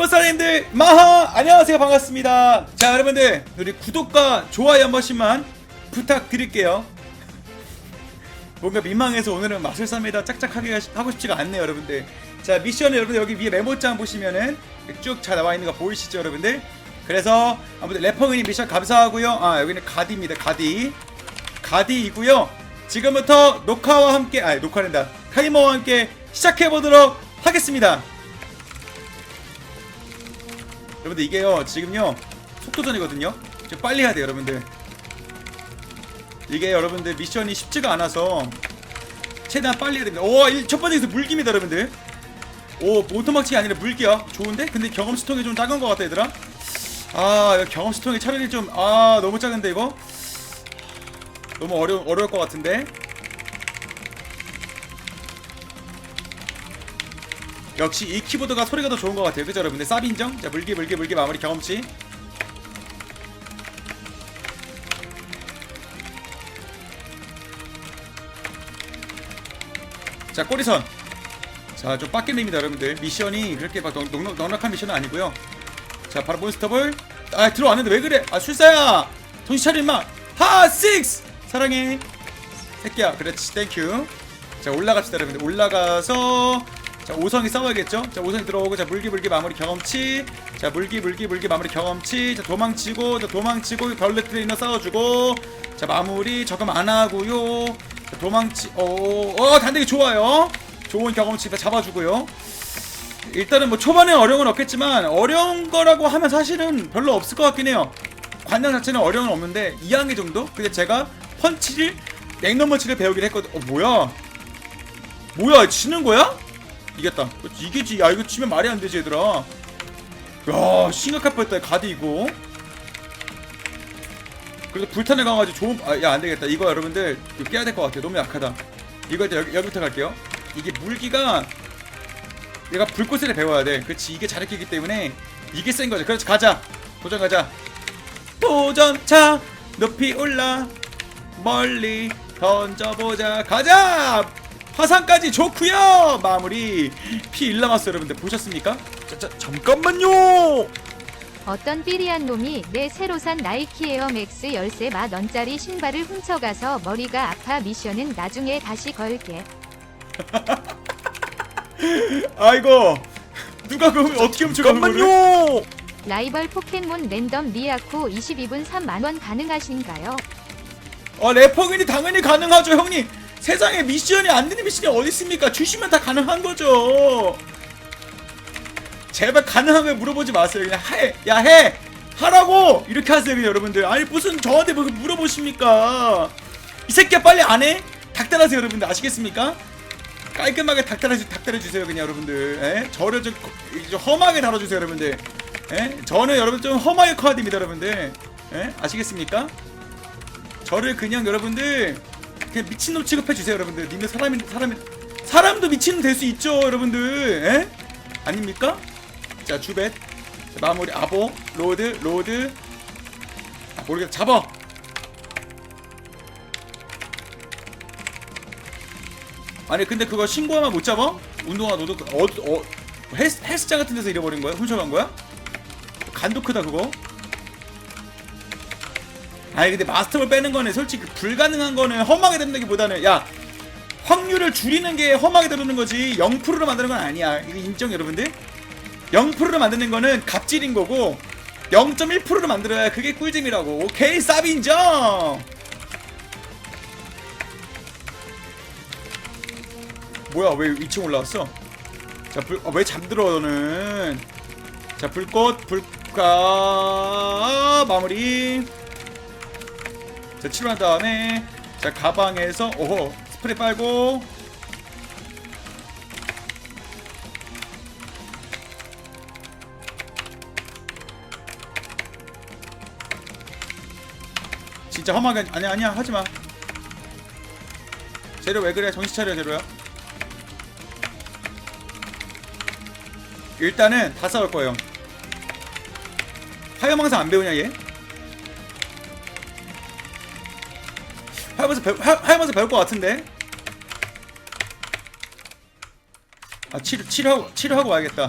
자 유튜버 사람들 마하! 안녕하세요. 반갑습니다. 자 여러분들 우리 구독과 좋아요 한 번씩만 부탁드릴게요. 뭔가 민망해서 오늘은 마술사입니다. 짝짝하게 하고 싶지가 않네요 여러분들. 자 미션은 여러분들 여기 위에 메모장 보시면은 쭉 잘 나와 있는 거 보이시죠 여러분들? 그래서 아무튼 래퍼그님 미션 감사하고요. 아 여기는 가디입니다 가디. 가디이고요. 지금부터 녹화와 함께 아 녹화된다. 타이머와 함께 시작해 보도록 하겠습니다 여러분들 이게요 지금요 속도전이거든요. 좀 빨리 해야 돼요 여러분들. 이게 여러분들 미션이 쉽지가 않아서 최대한 빨리 해야 됩니다. 오첫 번째에서 물기입니다 여러분들. 오 오토막치가 아니라 물기야? 좋은데? 근데 경험치통이 좀 작은 것 같다 얘들아. 아 이거 경험치통이 차라리 좀 아 너무 작은데 이거? 너무 어려, 어려울 것 같은데 역시 이 키보드가 소리가 더 좋은 것 같아요. 그죠 여러분들? 쌉 인정? 자 물기 물기 물기 마무리 경험치. 자 꼬리선. 자좀 빡겜입니다 여러분들. 미션이 그렇게 막 넉- 넉- 넉넉한 미션은 아니고요. 자 바로 몬스터볼. 아 들어왔는데 왜 그래? 아 술사야! 정신 차려 임마! 하 식스! 사랑해. 새끼야. 그렇지. 땡큐 자 올라갑시다 여러분들. 올라가서 자 오성이 싸워야겠죠 자 오성이 들어오고 자 물기 물기 마무리 경험치 자 물기 물기 물기 마무리 경험치 자 도망치고 자 도망치고 벌레 트레이너 싸워주고 자 마무리 저금 안 하고요 자 도망치 어 어 단대기 좋아요 좋은 경험치 잡아주고요 일단은 뭐 초반에 어려운 건 없겠지만 어려운 거라고 하면 사실은 별로 없을 것 같긴 해요. 관장 자체는 어려운 건 없는데 2학기 정도? 근데 제가 펀치를 냉넘펀치를 배우긴 했거든. 어 뭐야? 뭐야 치는 거야? 이겼다. 이게지. 야 이거 치면 말이 안 되지 얘들아. 야 심각할 뻔했다 가드 이거. 그래도 불탄을 강아지 좋은 아 야 안 되겠다. 이거 여러분들 이거 깨야 될 것 같아. 너무 약하다. 이거 일단 여기, 여기부터 갈게요. 이게 물기가 내가 불꽃을 배워야 돼. 그렇지 이게 자력이기 때문에 이게 센 거죠. 그렇지 가자. 도전 가자. 도전차 높이 올라 멀리 던져보자. 가자. 화상까지 좋구요. 마무리 피 1 남았어 여러분들 보셨습니까? 자, 자, 잠깐만요. 어떤 삐리한 놈이 내 새로 산 나이키 에어 맥스 열쇠 만 원짜리 신발을 훔쳐가서 머리가 아파 미션은 나중에 다시 걸게. 아이고 누가 그 어떻게 훔쳐가 그거를? 라이벌 포켓몬 랜덤 리아쿠 22분 3만 원 가능하신가요? 어 래퍼근이 당연히 가능하죠 형님 세상에 미션이 안 되는 미션이 어디 있습니까 주시면 다 가능한 거죠 제발 가능한 걸 물어보지 마세요 그냥 해 야 해 하라고 이렇게 하세요 그냥 여러분들 아니 무슨 저한테 뭐 물어보십니까 이 새끼야 빨리 안 해? 닥달하세요 여러분들 아시겠습니까? 깔끔하게 닥달해 닥달해 주세요 그냥 여러분들 에? 저를 좀, 좀 험하게 다뤄주세요 여러분들 에? 저는 여러분 좀 험하게 커야 됩니다 여러분들 에? 아시겠습니까? 저를 그냥 여러분들 그냥 미친놈 취급해 주세요 여러분들 님들 사람이 사람이 사람도 미친놈 될수 있죠 여러분들 에? 아닙니까? 자 주벳 자, 마무리 아보 로드 로드 아 모르겠다 잡아 아니 근데 그거 신고하면 못 잡아? 운동화 너도 그- 어, 어 헬스, 헬스장 같은 데서 잃어버린 거야? 훔쳐간 거야? 간도 크다 그거 아니 근데 마스터볼 빼는 거는 솔직히 불가능한 거는 험하게 된다기보다는 야 확률을 줄이는 게 험하게 되는 거지. 0%로 만드는 건 아니야. 이거 인정 여러분들? 0%로 만드는 거는 갑질인 거고 0.1%로 만들어야 그게 꿀잼이라고. 오케이 쌉 인정! 뭐야 왜 2층 올라왔어? 자불왜 어, 왜 잠들어 너는? 자 불꽃 불가 마무리 자 치료한 다음에 자 가방에서 오호 스프레이 빨고. 진짜 험하게 아니야 아니야 하지마. 재료 왜 그래? 정신 차려 재료야. 일단은 다 싸울 거예요. 화염망상 안 배우냐 얘? 하이머스 배우, 하, 하이머스 배울 것 같은데? 아, 치료, 치료하고, 치료하고 와야겠다.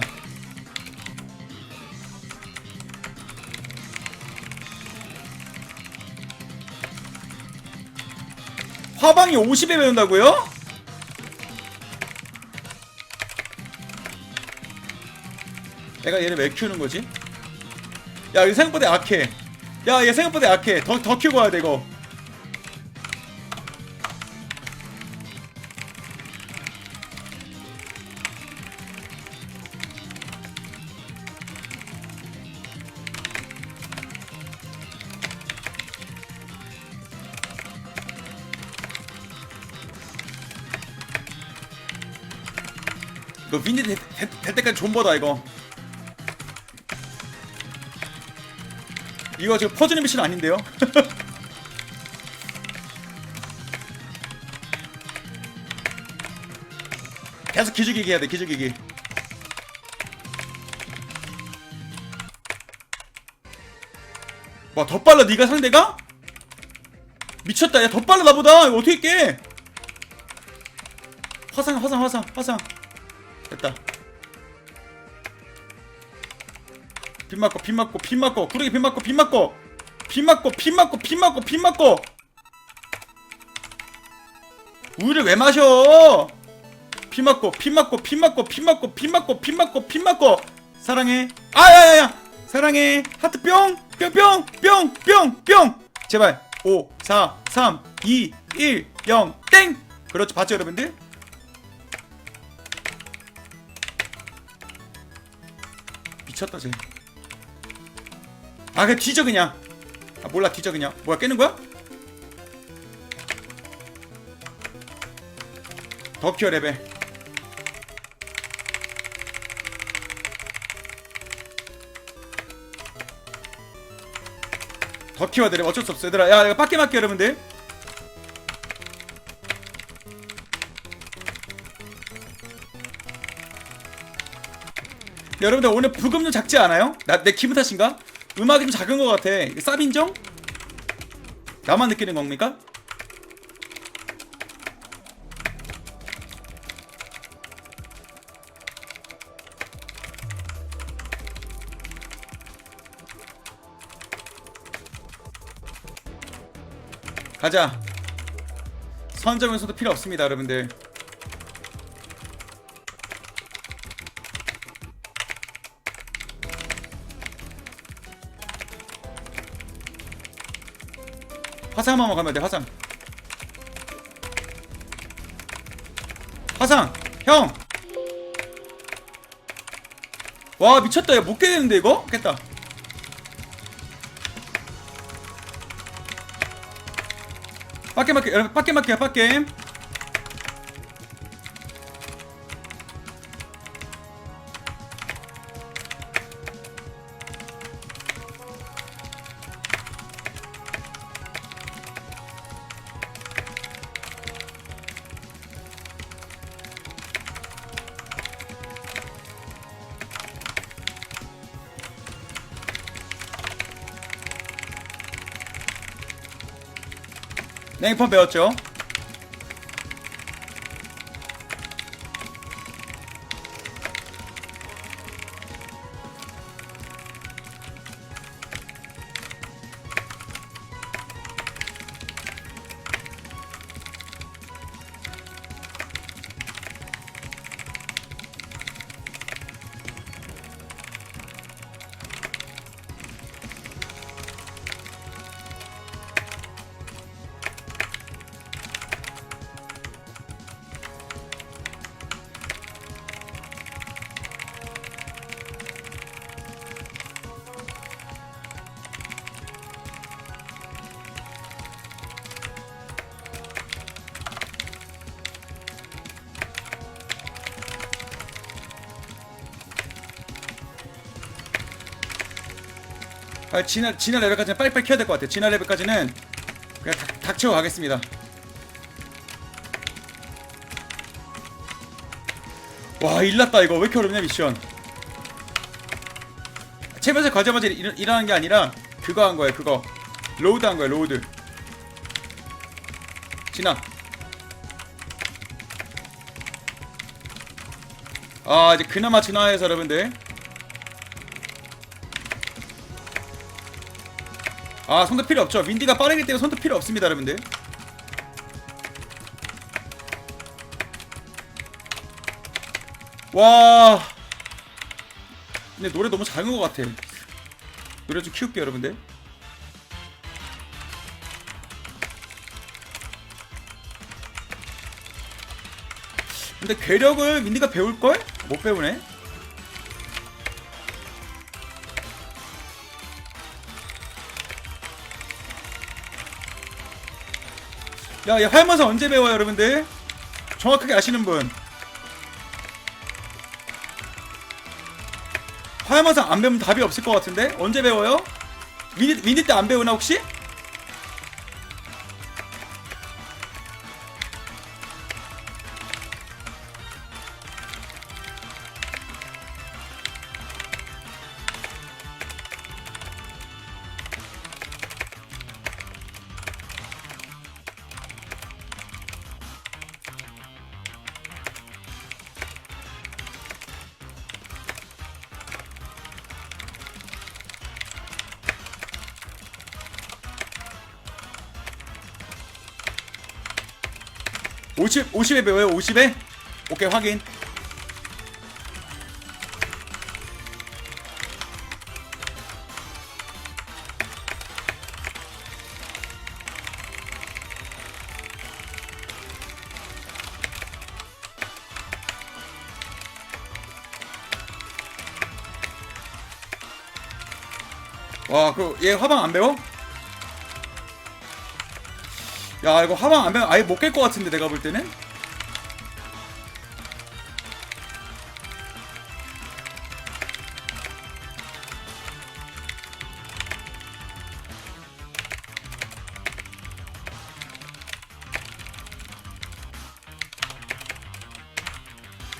화방이 50에 배운다고요? 내가 얘를 왜 키우는 거지? 야, 얘 생각보다 약해. 야, 얘 생각보다 약해. 더, 더 키워야 돼, 이거. 이거 윈디 될, 될, 될 때까지 존버다 이거. 이거 지금 퍼즐 미션 아닌데요? 계속 기죽이기 해야 돼 기죽이기. 와 더 빨라 네가 상대가? 미쳤다 야 더 빨라 나보다. 이거 어떻게 깨? 화상 화상 화상 화상 빗 맞고 빗 맞고 빗 맞고. 구르기 빗 맞고 빗 맞고. 빗 맞고 빗 맞고 빗 맞고 빗 맞고. 우유를 왜 마셔? 피 맞고 피 맞고 피 맞고 피 맞고 피 맞고 피 맞고 피 맞고. 사랑해. 아야야야. 사랑해. 하트 뿅 뿅 뿅 뿅 뿅 뿅. 제발. 5 4 3 2 1 0 땡. 그렇죠. 봤죠 여러분들? 미쳤다 쟤. 아 그냥 뒤져 그냥. 아 몰라 뒤져 그냥. 뭐야 깨는 거야? 덕큐어 레벨. 더 키워야 돼. 어쩔 수 없어. 얘들아. 야, 이거 빡게 맞게 여러분들. 여러분들 오늘 좀 작지 않아요? 나 내 기분 탓인가? 음악이 좀 작은 것 같아. 쌉인정? 나만 느끼는 겁니까? 가자. 선점에서도 필요 없습니다, 여러분들. 화상만 가면 돼, 화상. 화상, 형. 와 미쳤다, 야못 깨겠는데 이거? 깼다. 빡게 맞게 여러분 빡게 맞게야 빡 게 냉판 배웠죠? 아, 진화 진화 레벨까지는 빨리빨리 켜야 될 것 같아요. 진화 레벨까지는 그냥 닥, 닥치고 가겠습니다. 와 일났다 이거 왜 이렇게 어렵냐 미션. 채면서 가자마자 일, 일하는 게 아니라 그거 한 거예요. 그거 로드 한 거예요. 로드. 진화. 아 이제 그나마 진화해서 여러분들 아 손도 필요 없죠. 윈디가 빠르기 때문에 손도 필요 없습니다 여러분들. 와. 근데 노래 너무 작은 것 같아. 노래 좀 키울게요 여러분들. 근데 괴력을 민디가 배울걸? 못 배우네. 야, 얘 화염마사 언제 배워요, 여러분들? 정확하게 아시는 분. 화염마사 안 배우면 답이 없을 것 같은데? 언제 배워요? 미니, 미니 때 안 배우나, 혹시? 오십 50에 배워요, 50에? 오케이, 확인. 와, 그, 얘 화방 안 배워? 야, 이거 화방 안 배워 아예 못 깰 것 같은데, 내가 볼 때는?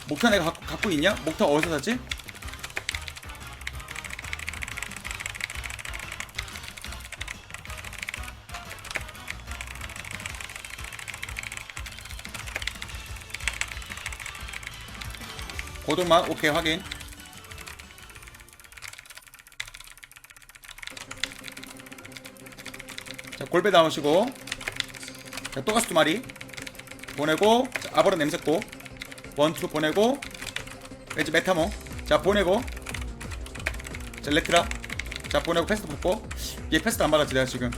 목타 내가 갖고, 갖고 있냐? 목타 어디서 샀지? 고등만 오케이 확인. 자 골배 나오시고. 자 또가스 두 마리. 보내고 자, 아버로 냄새고. 원투 보내고. 이제 메타모 자 보내고. 자 레트라. 자 보내고 패스트 붙고. 얘 패스트 안 받았지 내가 지금.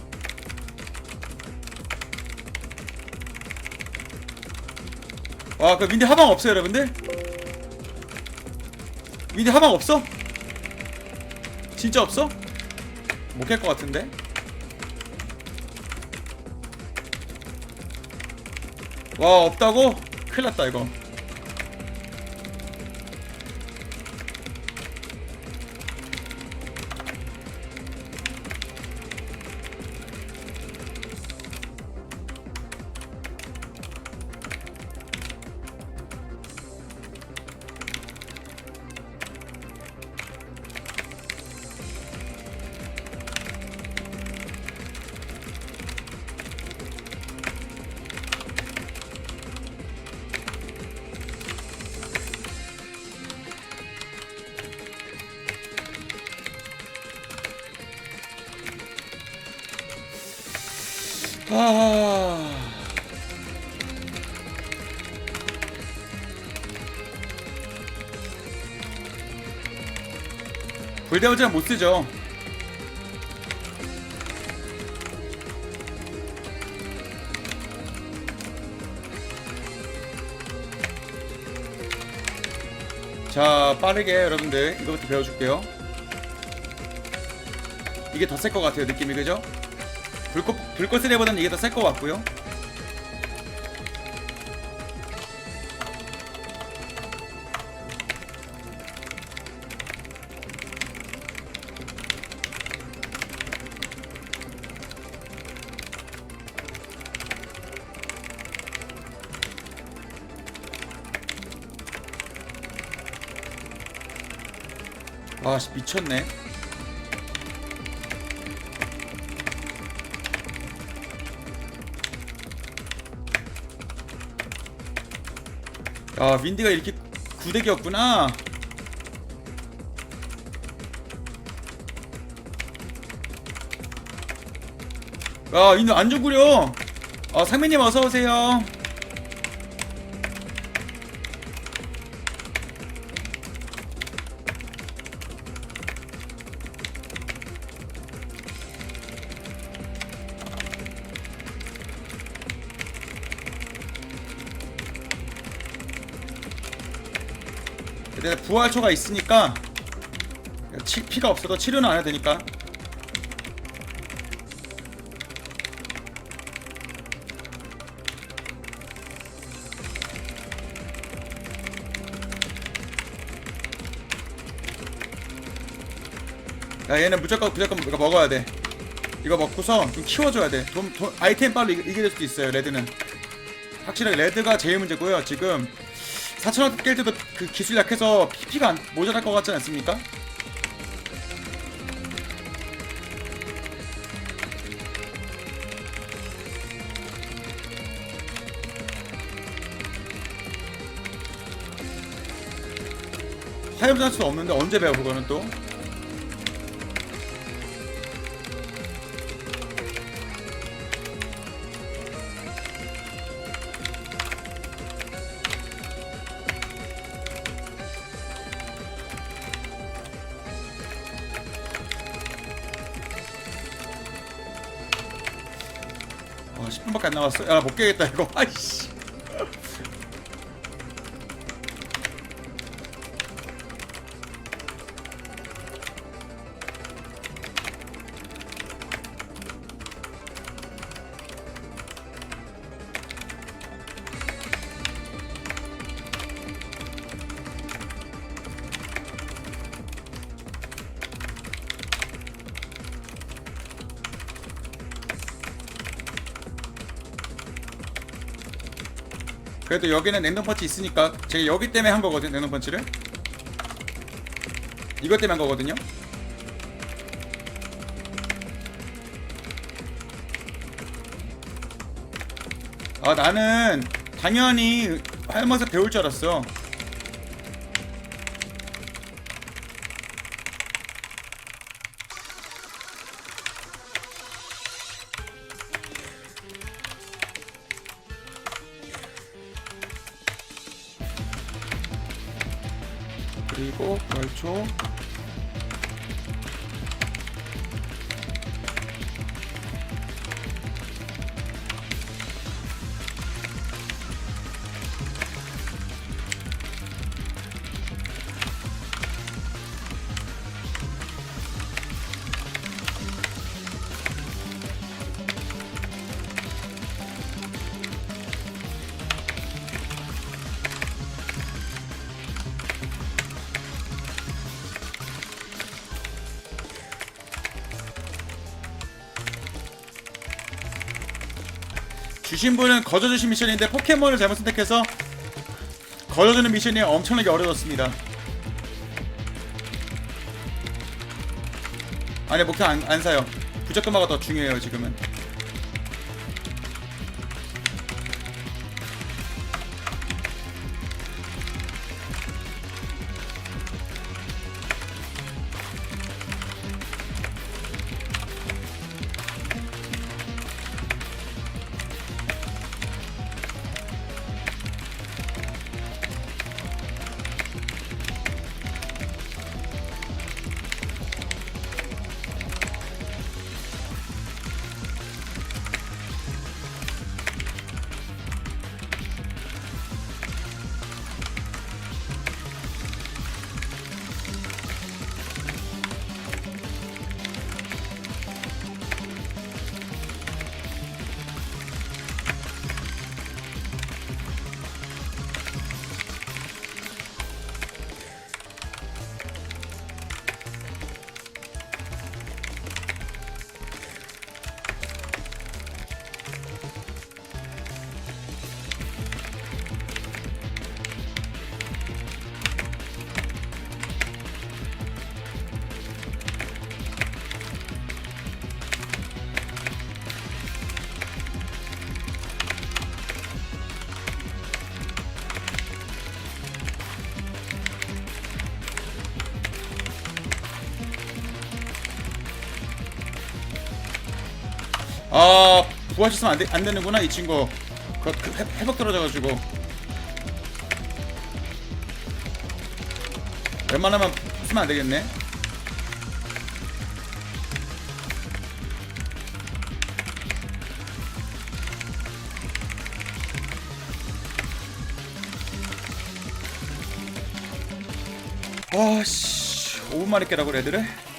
와그 윈디 하방 없어요 여러분들 윈디 하방 없어? 진짜 없어? 못 깰 것 같은데? 와 없다고? 큰일 났다 이거 아... 불대어장 못 쓰죠. 자, 빠르게 여러분들 이거부터 배워줄게요. 이게 더 셀 것 같아요, 느낌이 그죠? 불꽃 불꽃 쓰레보다는 이게 더 셀 것 같고요. 아, 씨, 미쳤네. 야, 윈디가 이렇게 구대기였구나. 야, 윈디 안주 구려. 아, 상민님 어서 오세요. 부활초가 있으니까 치, 피가 없어도 치료는 안 해도 되니까. 야 얘는 무조건 무조건 이거 먹어야 돼. 이거 먹고서 좀 키워줘야 돼. 돈, 돈, 아이템 이기- 이길 수도 있어요 레드는. 확실하게 레드가 제일 문제고요 지금 4천원 깰 때도 그 기술 약해서 PP가 안, 모자랄 것 같지 않습니까? 화염 수도 없는데 언제 배워 그거는 또 안 남았어. 야, 못 깨겠다 이거. 아이씨. 그래도 여기는 냉동 펀치 있으니까 제가 여기 때문에 한 거거든 냉동 펀치를. 이것 때문에 한 거거든요. 아 나는 당연히 하면서 배울 줄 알았어. 그리고 벌초 주신 분은 거저주신 미션인데 포켓몬을 잘못 선택해서 거저주는 미션이 엄청나게 어려웠습니다. 아니 목표 안, 안 사요. 부적금화가 더 중요해요 지금은. 부활시으면 안, 되, 안 되는구나 이 친구. 그, 그 회, 회복 떨어져가지고. 웬만하면 쓰면 안 되겠네. 아씨. 5분 만에 깨라고 그래 애들을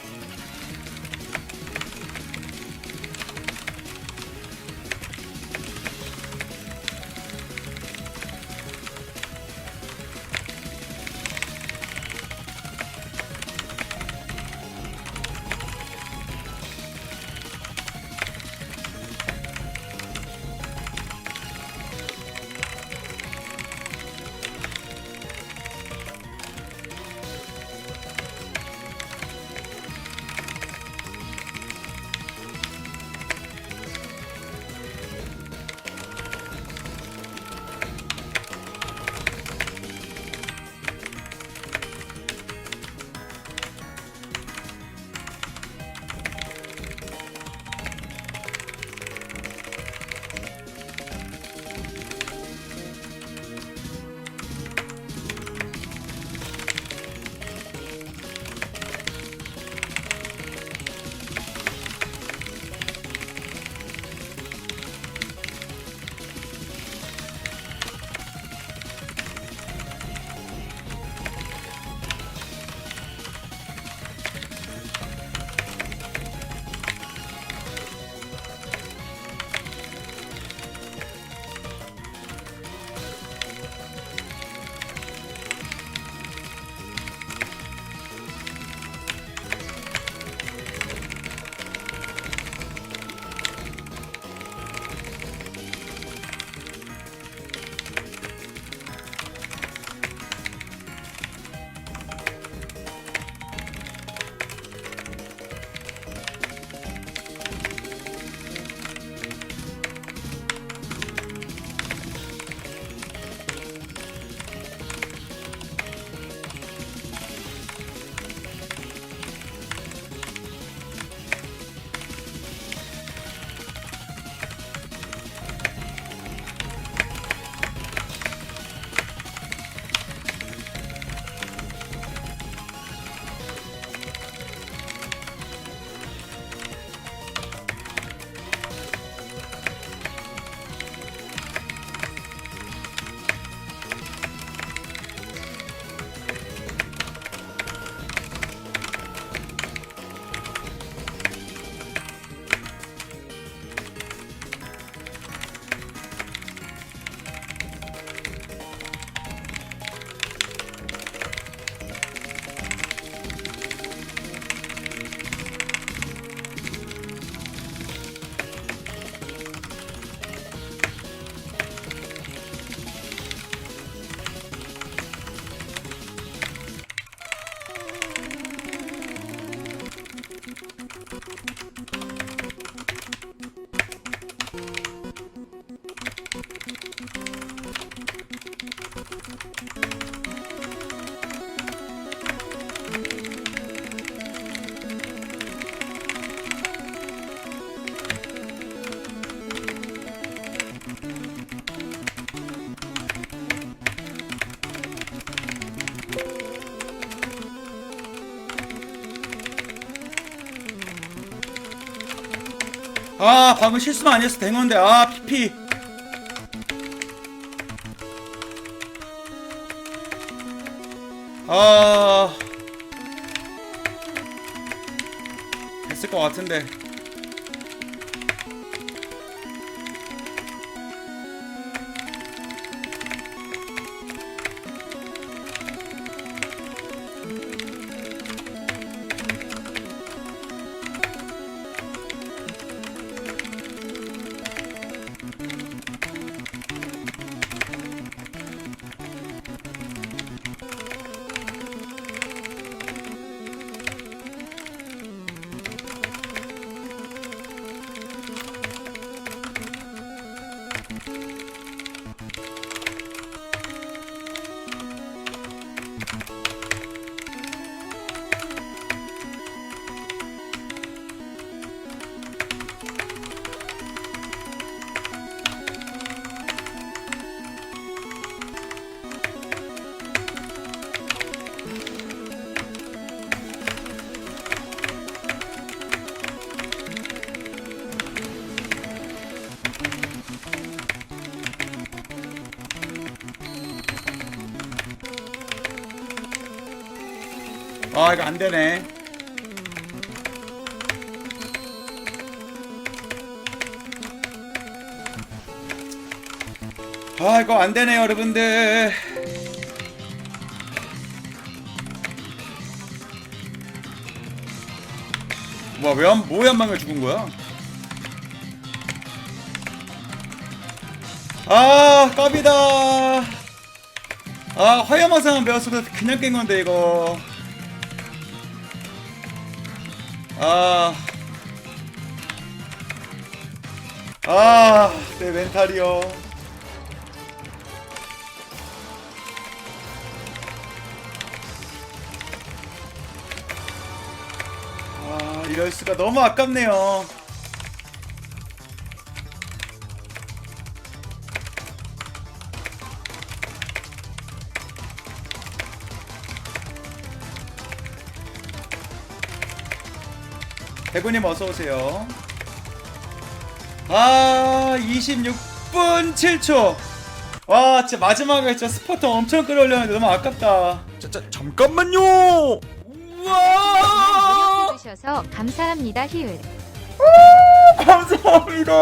아 방금 실수만 아니었어. 된 건데. 아 피피. 아. 됐을 것 같은데 아 이거 안 되네. 아 이거 안 되네요 여러분들. 와왜한 뭐에 한 방에 죽은 거야? 아 깝이다. 아 화염화상은 배웠어도 그냥 깬 건데 이거. 아. 아, 내 멘탈이요. 아, 이럴 수가 너무 아깝네요. 대구님 어서 오세요. 아, 26분 7초. 와, 진짜 마지막에 진짜 스포터 엄청 끌어올렸는데 너무 아깝다. 자, 자, 잠깐만요. 우와! 주셔서 감사합니다 히읗 감사합니다.